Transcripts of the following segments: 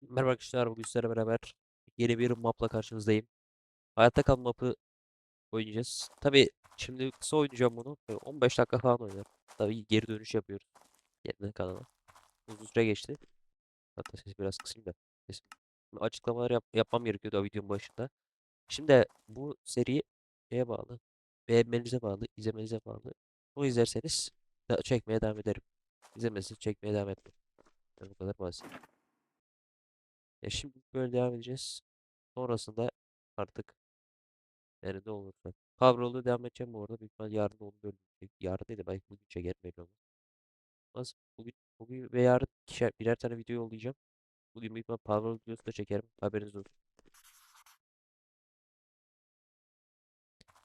Merhaba arkadaşlar, bugün sizlerle beraber yeni bir mapla karşınızdayım. Hayatta kalma mapı oynayacağız. Tabii şimdi kısa oynayacağım bunu. Böyle 15 dakika falan oynarım. Tabii geri dönüş yapıyoruz. Yeniden kanala. Uzun süre geçti. Hatta sesi biraz kısayım da. Sesim. Açıklamalar yap- yapmam gerekiyordu o videonun başında. Şimdi bu seri şeye bağlı. Beğenmenize bağlı, izlemenize bağlı. O izlerseniz çekmeye devam ederim. İzlemezseniz çekmeye devam etmem. Yani bu kadar basit. E şimdi böyle devam edeceğiz. Sonrasında artık nerede olursa. Kavrolu devam edeceğim bu arada. Büyük ihtimal yarın onu bölüm. Yarın değil de belki bugün çekerim belli olmaz. Nasıl? Bugün, bugün ve yarın ikişer, birer tane video yollayacağım. Bugün büyük ihtimal Kavrolu videosu da çekerim. Haberiniz olsun.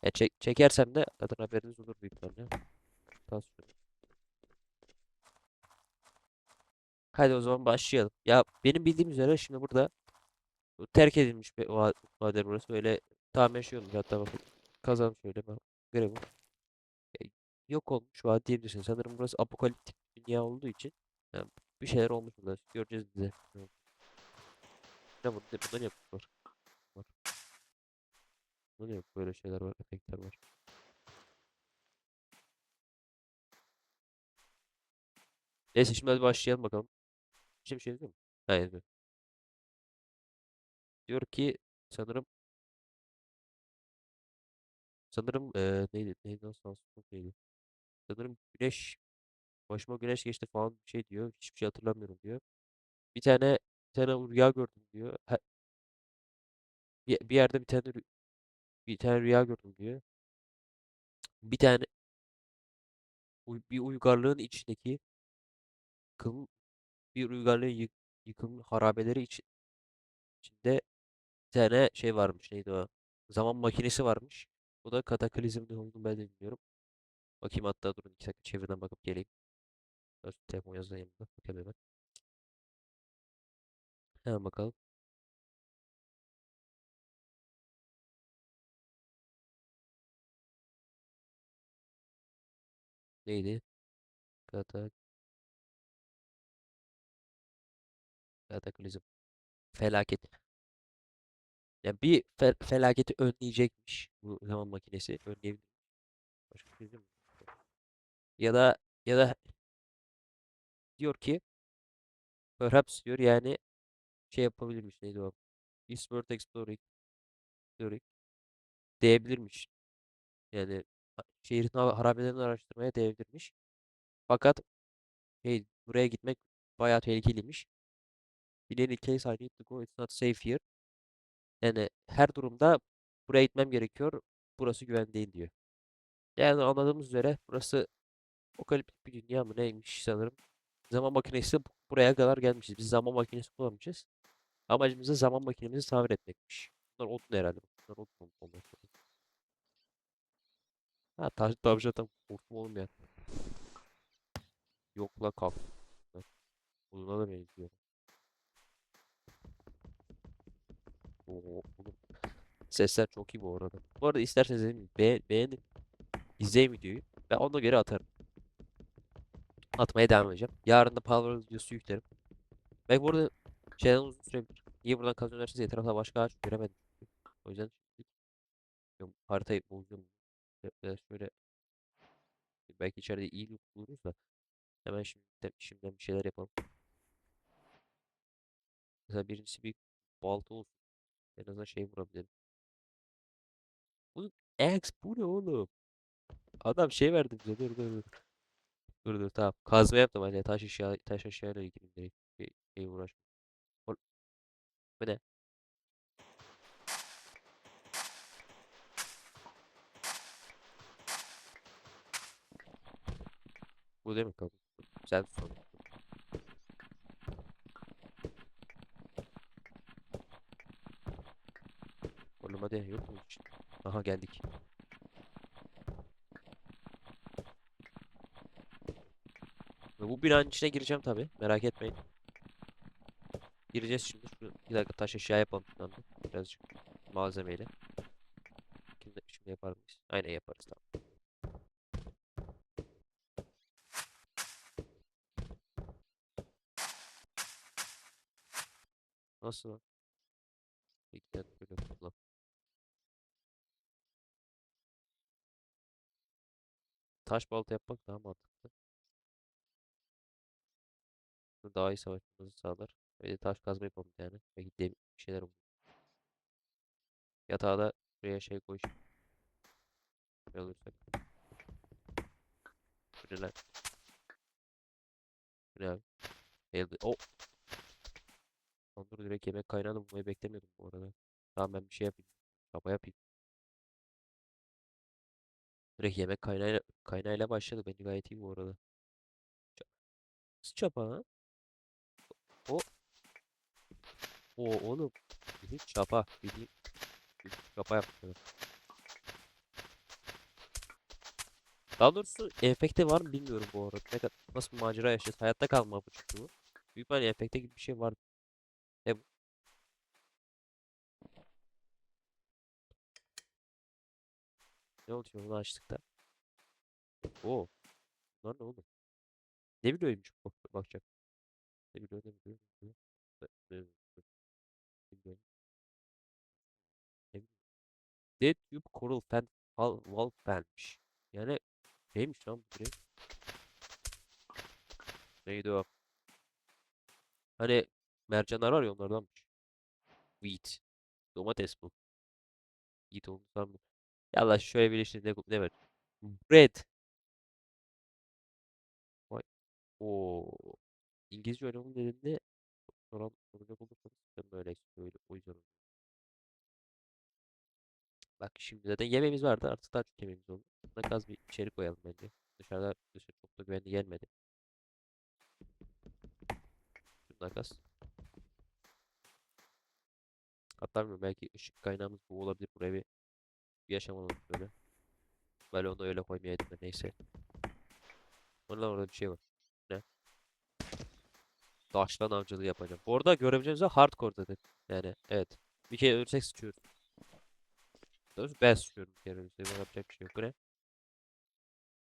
Ya çek, çekersem de zaten haberiniz olur büyük ihtimalle. Tasvir. Hadi o zaman başlayalım. Ya benim bildiğim üzere şimdi burada terk edilmiş bir maden burası. Böyle tamamen şey olmuş. Hatta bakın kazan şöyle bak. Gravel. E, Yok olmuş vadi diyebilirsin. Sanırım burası apokaliptik dünya olduğu için yani bir şeyler olmuş burada. Göreceğiz bize. Ne bunu ne bundan yapıyorlar. Var. Bundan böyle şeyler var, efektler var. Neyse şimdi hadi başlayalım bakalım. Şimdi bir şey yazıyor mu? Ha yazıyor. Diyor ki sanırım sanırım eee neydi neydi nasıl neydi? Sanırım güneş başıma güneş geçti falan bir şey diyor. Hiçbir şey hatırlamıyorum diyor. Bir tane bir tane rüya gördüm diyor. Ha, bir, bir yerde bir tane rü- bir tane rüya gördüm diyor. Bir tane uy- bir uygarlığın içindeki yıkım bir uygarlığın yık, yıkım harabeleri içi- içinde bir tane şey varmış. Neydi o? Zaman makinesi varmış. O da kataklizm ne olduğunu ben de bilmiyorum. Bakayım hatta durun iki dakika çevirden bakıp geleyim. Biraz telefon yazdı yanımda. Bakayım hemen. Hemen bakalım. Neydi? Kata, kataklizm. Felaket. Yani bir fe- felaketi önleyecekmiş bu zaman makinesi. Önleyebilir. Başka bir? Ya da ya da diyor ki perhaps diyor yani şey yapabilirmiş neydi o? Is worth exploring diyor diyebilirmiş. Yani şehrin ha- harabelerini araştırmaya değebilirmiş. Fakat şey, buraya gitmek bayağı tehlikeliymiş. In any case I need to go. It's not safe here. Yani her durumda buraya gitmem gerekiyor. Burası güven değil diyor. Yani anladığımız üzere burası apokaliptik bir dünya mı neymiş sanırım. Zaman makinesi bu- buraya kadar gelmişiz. Biz zaman makinesi kullanmışız. Amacımız da zaman makinemizi tamir etmekmiş. Bunlar odun herhalde. Bunlar odun ol- olmak. Ha taş tavşan tam korktum oğlum ya. Yok la kalk. Oduna da benziyor. Oo. Sesler çok iyi bu arada. Bu arada isterseniz gibi beğen, beğenin. İzleyin videoyu. Ben ona göre atarım. Atmaya devam edeceğim. Yarın da Power videosu yüklerim. Belki bu arada şeyden uzun sürebilir. Niye buradan kazanıyor derseniz etrafta başka ağaç göremedim. O yüzden şimdilik diyorum, haritayı bulacağım. Biraz şöyle belki içeride iyi loot buluruz da hemen şimdi şimdiden bir şeyler yapalım. Mesela birincisi bir balta olsun. En azından şey vurabilirim. Bu X bu ne oğlum? Adam şey verdi bize. Dur dur dur. Dur dur tamam. Kazma yaptım hani taş aşağı taş aşağıyla ilgili direkt şey, şey uğraş. Bu ne? Bu değil mi kabul? Sen sor. oğlum hadi yok mu? Aha geldik. Ve bu binanın içine gireceğim tabi. Merak etmeyin. Gireceğiz şimdi. Şu bir dakika taş eşya yapalım. Birazcık malzemeyle. Şimdi yapar mıyız? Aynen yaparız tamam. Nasıl lan? İlk böyle kullan. Taş balta yapmak daha mantıklı. Bu Daha iyi savaşmamızı sağlar. Ve de taş kazma yapalım yani. Belki de bir şeyler olur. Yatağa da buraya şey koy. Şey olursak. Şöyle. Şöyle abi. Elde. Oh. Lan dur direkt yemek kaynağını bulmayı beklemiyordum bu arada. Tamam ben bir şey yapayım. Çapa yapayım. Direkt yemek kaynağıyla, kaynağıyla başladı. Bence gayet iyi bu arada. Çapa ha? O. O oğlum. Bildiğin çapa. Bildiğin, çapa yaptım. Daha doğrusu enfekte var mı bilmiyorum bu arada. Nasıl bir macera yaşayacağız? Hayatta kalma bu çünkü bu. Büyük ihtimalle enfekte gibi bir şey var. Ne oldu şimdi onu açtık da. Oo. Bunlar ne oğlum? Ne biliyormuş bak bakacak. Ne biliyor ne biliyor ne biliyor. Ne biliyor. Dead Tube Coral Fan Valve Fan'miş. Yani neymiş lan bu direkt? Neydi o? Hani mercanlar var ya onlardanmış. Wheat. Domates bu. Wheat olmuşlar mı? Yallah şöyle bir işte var? Bread. Vay. Oo. İngilizce öğrenimi dediğinde soran soracak olursanız ben böyle söyle o yüzden. Bak şimdi zaten yemeğimiz vardı artık daha çok yemeğimiz oldu. Buna gaz bir içeri koyalım bence. Dışarıda dışarı çok da güvenli gelmedi. Şundan gaz. Hatta bilmiyorum belki ışık kaynağımız bu olabilir. Buraya bir, bir yaşam alalım böyle. Böyle onu öyle koymayaydım da neyse. Ondan orada bir şey var. Ne? Daşlan avcılığı yapacağım. Bu arada görebileceğiniz hardcore dedi. Yani evet. Bir kere ölürsek sıçıyoruz. Doğrusu ben sıçıyorum bir kere. Bana yapacak bir şey yok. Bu ne?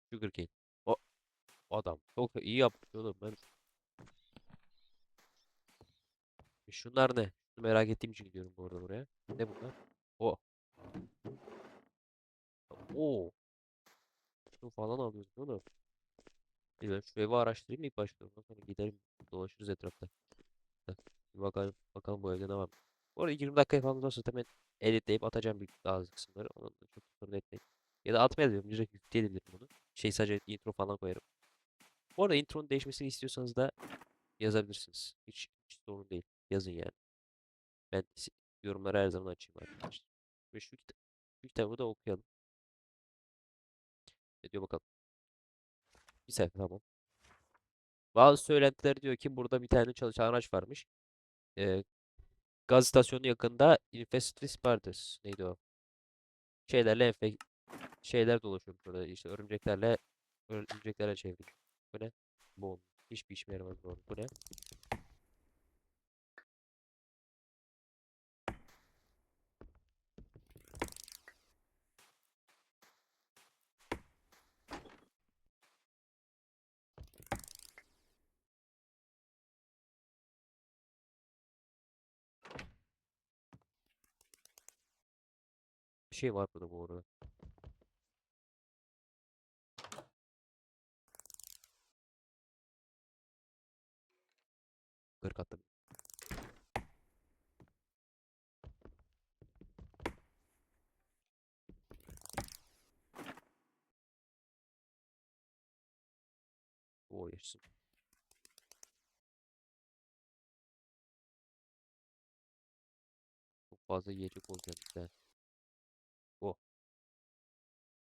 Sugarcane. O adam çok iyi yapmış oğlum. Ben... Şunlar ne? Merak ettiğim için gidiyorum bu arada buraya. Ne bunlar? O. Oo. Şunu falan alıyoruz oğlum. Bir ben şu evi araştırayım ilk başta. Sonra giderim dolaşırız etrafta. Bir bakalım, bakalım bu evde ne var. Bu arada 20 dakika falan olursa hemen editleyip atacağım bir bazı kısımları. Onu da çok sorun etmeyin. Ya da atmayabilirim. Direkt yükleyebilirim bunu. Şey sadece intro falan koyarım. Bu arada intronun değişmesini istiyorsanız da yazabilirsiniz. Hiç, hiç sorun değil. Yazın yani. Ben yorumları her zaman açayım arkadaşlar. Ve şu, kita- şu kitabı da okuyalım. Ne diyor bakalım. Bir sayfa tamam. Bazı söylentiler diyor ki burada bir tane çalışan araç varmış. Ee, gaz istasyonu yakında Infested Spartans. Neydi o? Şeylerle enfek şeyler dolaşıyor burada. İşte örümceklerle örümceklerle çevrili. Bu ne? Bu hiçbir işime yaramaz bu. Bu ne? Şey var burada bu arada. Kırk attım. O yaşasın. Çok fazla yiyecek olacak bize. O.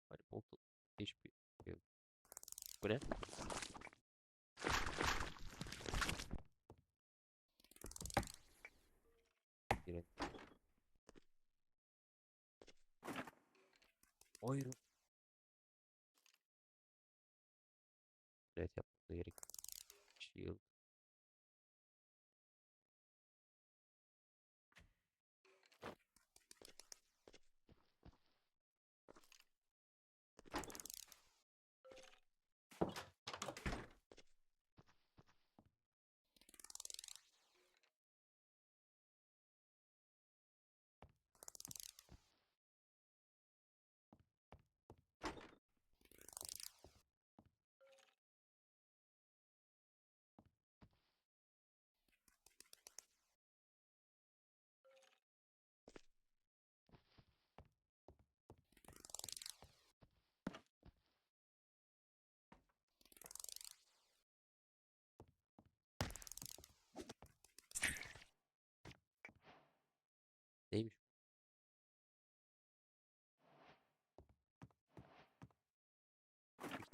Hani bol hiçbir şey yok. Bu ne? Girelim. Hayır. Evet yapmamız gerek. Shield.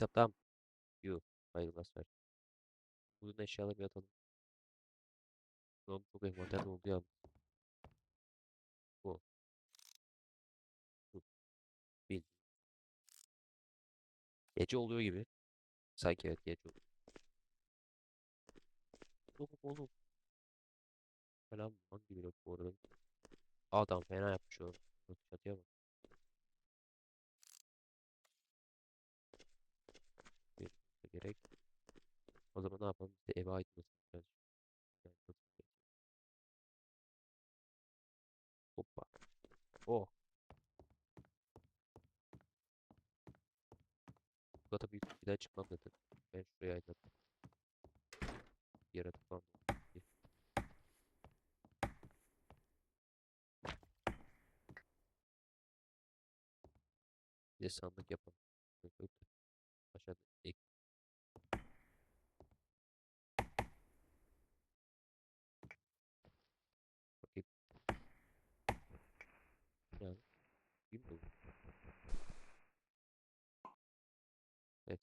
Kitap tamam. Yok. Ayrılmaz ver. Bunun eşyaları bir atalım. Oğlum çok envanter oldu ya. Bu. Bil. Gece oluyor gibi. Sanki evet gece oluyor. Oğlum oğlum. Falan hangi blok bu arada? Adam fena yapmış oğlum. Çatıya bak. Gerek. O zaman ne yapalım? Biz de eve aydınlatacağız. Aydınlatacağız. Hoppa. Oh. Bu kata büyük bir daha çıkmam zaten. Ben şuraya aydınlatayım. Yaratık olur. Bir. De sandık yapalım. Aşağıda ek. Bakayım. Yani. Bilmiyorum. Evet.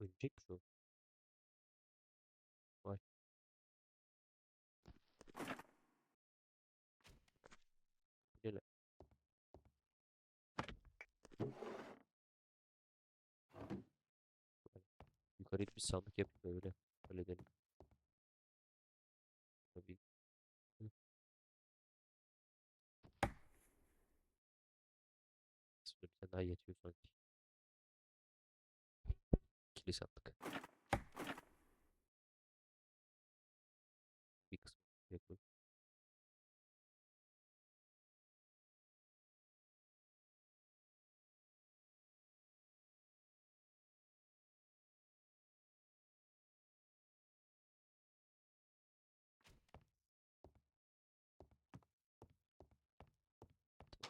Ölecekmiş o. Vay. Bu ne lan? Yukarıya bir sandık da öyle. Halledelim. Tabii. Tane daha yetiyor sanki. İkili sandık. Bir kısmı buraya koy.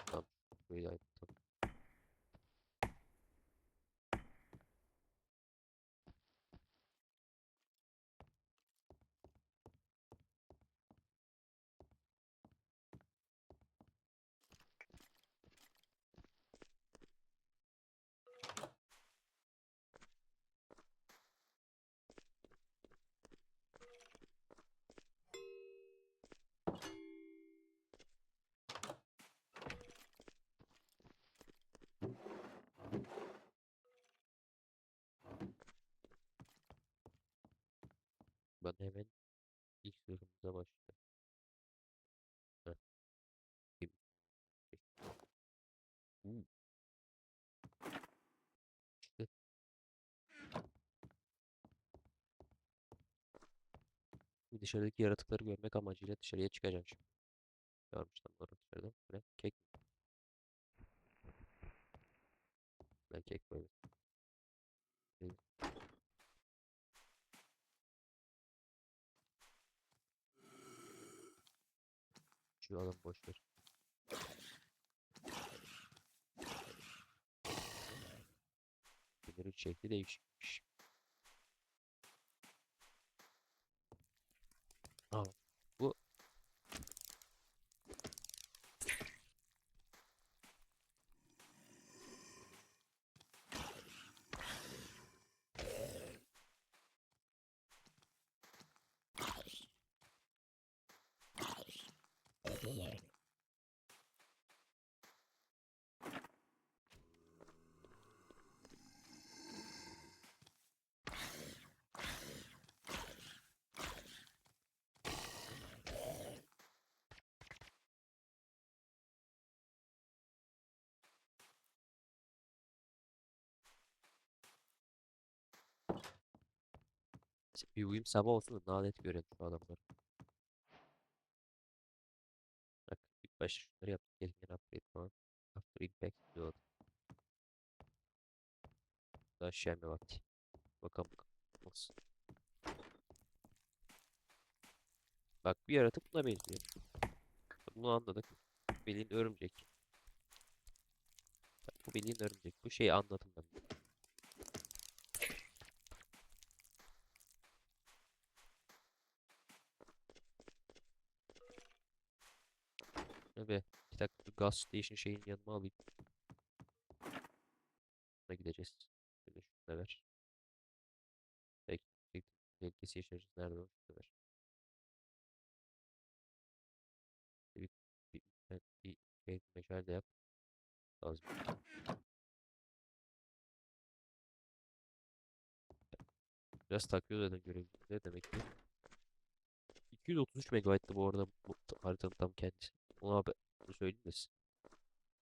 Tamam. Burayı da aydınlatalım. Ben hemen ilk sorumuza başlayalım. Bu dışarıdaki yaratıkları görmek amacıyla dışarıya çıkacağım şimdi. Bunları dışarıdan. Bu ne? Kek? Ben kek böyle. Değil. Şu adam boş ver. Bunların şekli değişikmiş. Bir uyum sabah olsun da net görelim şu adamları. Bak ilk başta şunları yaptık. Gelin upgrade falan. After impact diyor. Daha aşağı inme vakti. Bakalım nasıl. Bak bir yaratık buna benziyor. Bunu anladık. Bildiğin örümcek. Bak, bu bildiğin örümcek. Bu şeyi anladım ben. Ve iki dakika bir gas station şeyin yanıma alayım. Buna gideceğiz. Şöyle şunu da ver. Belki belki yaşarız. Nerede o? Şunu ver. Bir, bir, bir, bir, bir meşale de yap. Lazım. Biraz takıyor zaten görevimizde demek ki. 233 MB'tı bu arada bu haritanın tam kendisi. Ona abi bunu söyleyeyim de size.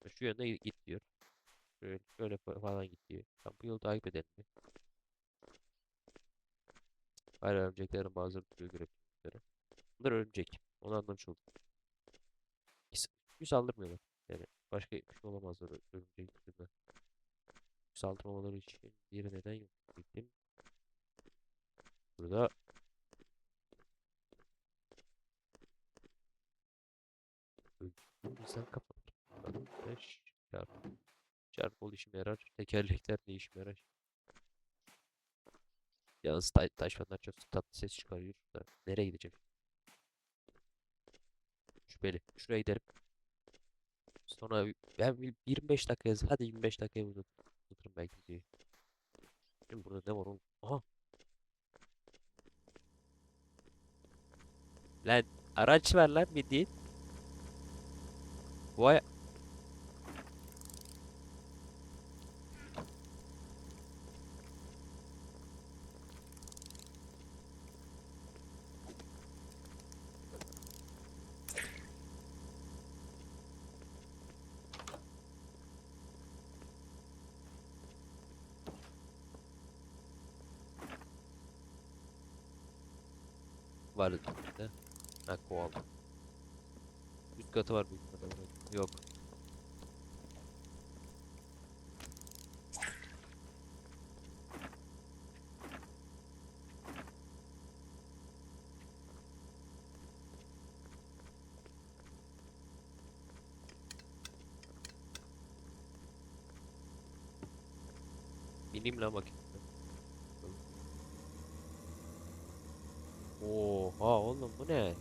Şu yönde git diyor. Şöyle, şöyle fa- falan git diyor. Tam bu yolu takip edelim mi? Hayır örümceklerin bazıları duruyor görebildiğim Bunlar örümcek. Onu anlamış oldum. Hiç saldırmıyorlar. Yani başka bir şey olamazlar örümcek türünden. Saldırmamaları için bir neden yok. Diyecektim. Burada insan kafalar. Bakalım. Beş çarp. Çarp ol işime yarar. Tekerlekler ne işime yarar? Yalnız ta taşmanlar çok tatlı ses çıkarıyor. Nereye gideceğim? Şüpheli. Şuraya gidelim. Sonra ben bir 25 dakika yaz. Hadi 25 dakikaya. Uzatırım belki videoyu. Şimdi burada ne var oğlum? Aha. Lan araç var lan bildiğin. Vay. Var içinde. Ha koala. Üst katı var büyük ihtimalle. Yok. Bineyim lan bakayım. Oha oğlum bu ne?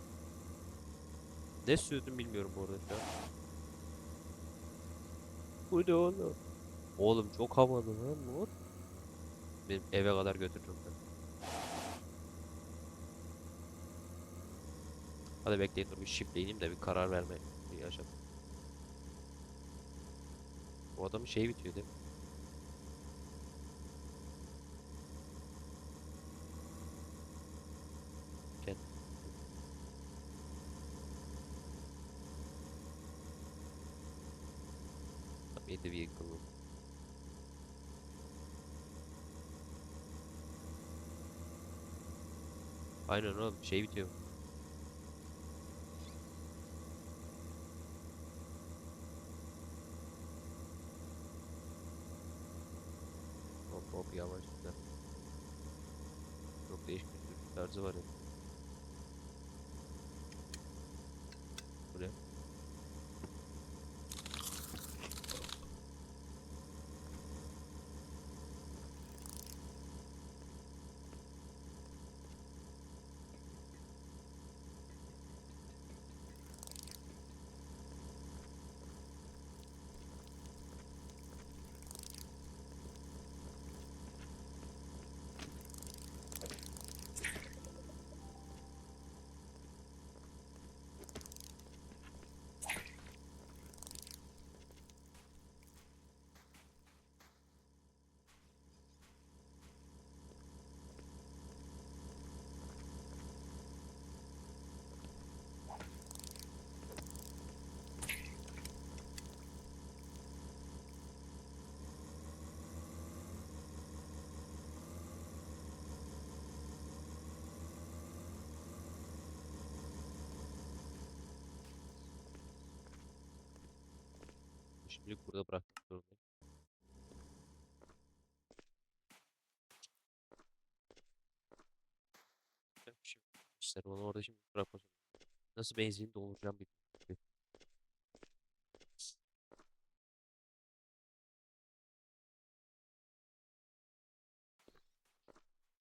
Ne sürdüm bilmiyorum bu arada. Bu ne oğlum? Oğlum çok havalı lan bu. Benim eve kadar götürürüm ben. Hadi bekleyin dur bir shift'le ineyim de bir karar verme yaşadım. Bu adamın şeyi bitiyor değil mi? Aynen oğlum şey bitiyor. Hop hop yavaş. Çok değişik bir tarzı var ya. Buraya. Şimdilik burada bırakmak zorundayım. Şimdi onu orada şimdi bırakmak zorundayım. Nasıl benzin dolduracağım bir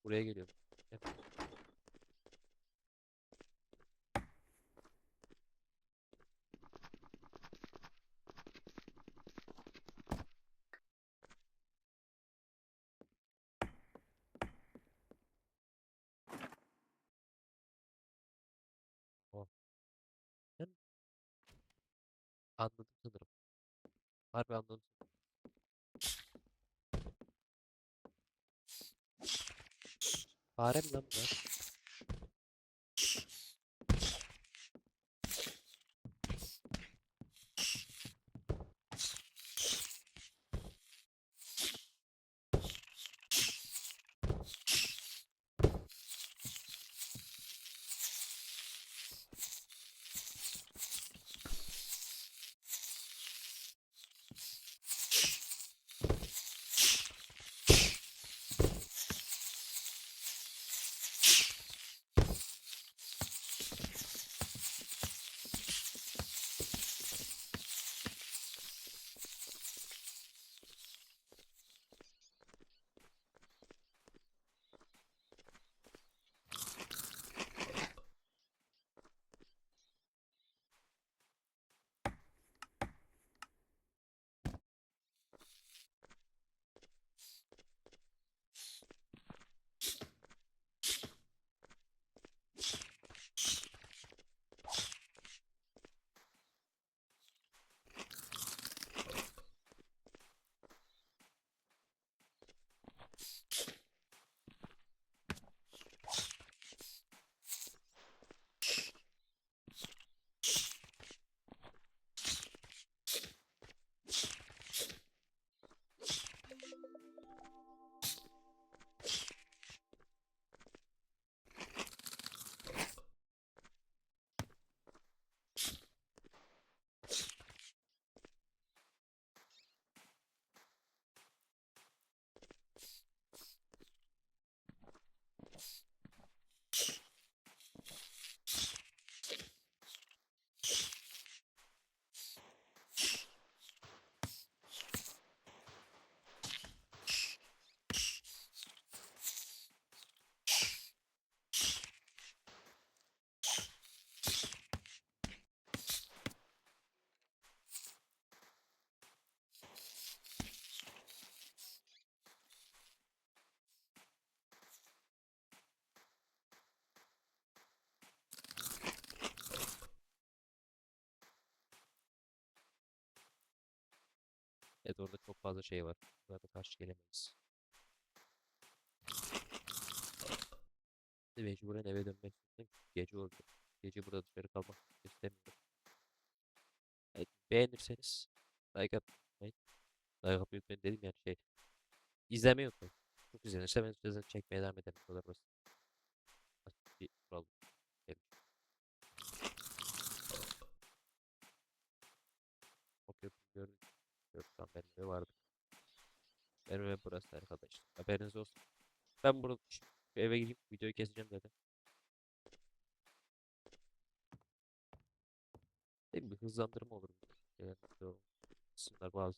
Buraya geliyorum. Hep anladım sanırım. Harbi anladım. Fare mi lan bunlar? Orada çok fazla şey var. Bunlara karşı gelemeyiz. Mecburen eve dönmek zorundayım. Gece oldu. Gece burada dışarı kalmak istemiyorum. Evet, beğenirseniz like atmayı, like atmayı unutmayın dedim yani şey. İzlemeyi unutmayın. Çok izlenirse ben size çekmeye devam ederim. Bu kadar basit. Basit bir kural. benim için. Bakıyorum gördüm. Tam benim eve vardı. Benim ev burası arkadaşlar. Haberiniz olsun. Ben burada eve gideyim videoyu keseceğim zaten. Değil? Bir hızlandırma olur. Yani o kısımlar bazı.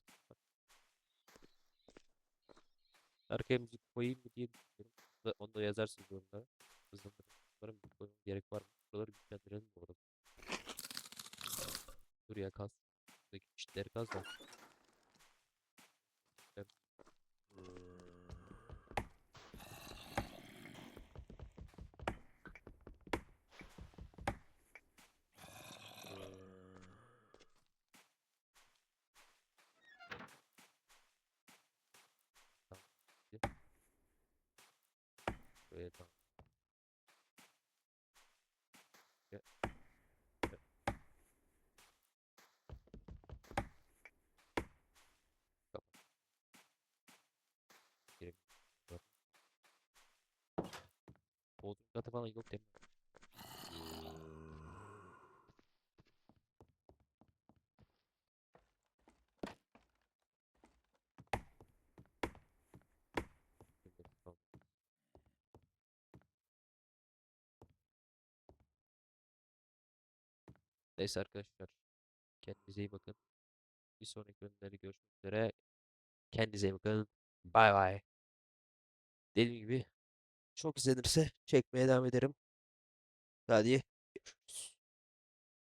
Arkaya müzik koyayım mı diye düşünüyorum. Da- Onu da yazarsınız yorumlara. Hızlandırma. Umarım bir koymam gerek var mı? Buraları güçlendirelim mi orada? Dur ya kaz. Buradaki çitleri kaz da. falan yok demiyor. Neyse arkadaşlar. Kendinize iyi bakın. Bir sonraki bölümlerde görüşmek üzere. Kendinize iyi bakın. Bay bay. Dediğim gibi çok izlenirse çekmeye devam ederim. Hadi görüşürüz.